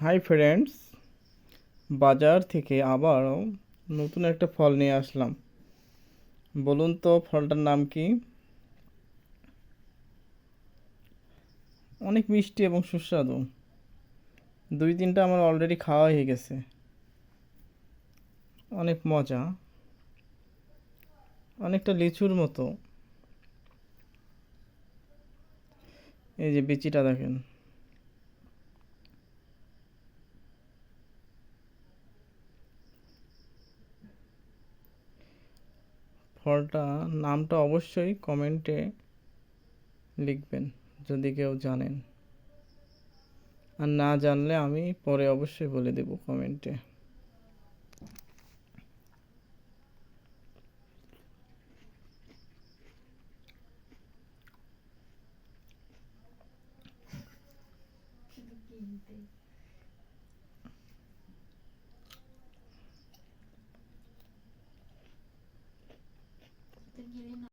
Hi friends বাজার থেকে আবারও নতুন একটা ফল নিয়ে আসলাম। বলুন তো ফলটার নাম কি? অনেক মিষ্টি এবং সুস্বাদু। দুই তিনটা আমার অলরেডি খাওয়া হয়ে গেছে। অনেক মজা। অনেকটা লিচুর মতো। এই যে বিচিটা দেখেন। ফলটা, নামটা অবশ্যই কমেন্টে লিখবেন যদি কেউ জানেন আর না জানলে আমি পরে অবশ্যই বলে দেব কমেন্টে Thank you. торгівлі